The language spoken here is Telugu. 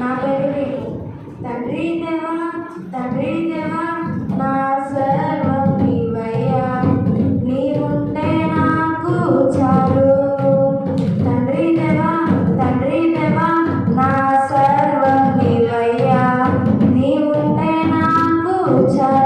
నా పేరు తండ్రి దేవా తండ్రి దేవా నా సర్వం నీవయ్యా నీవుంటే నాకు చాలు. తండ్రి దేవా తండ్రి దేవా నా సర్వం నీ నీవుంటే నాకు చాలు.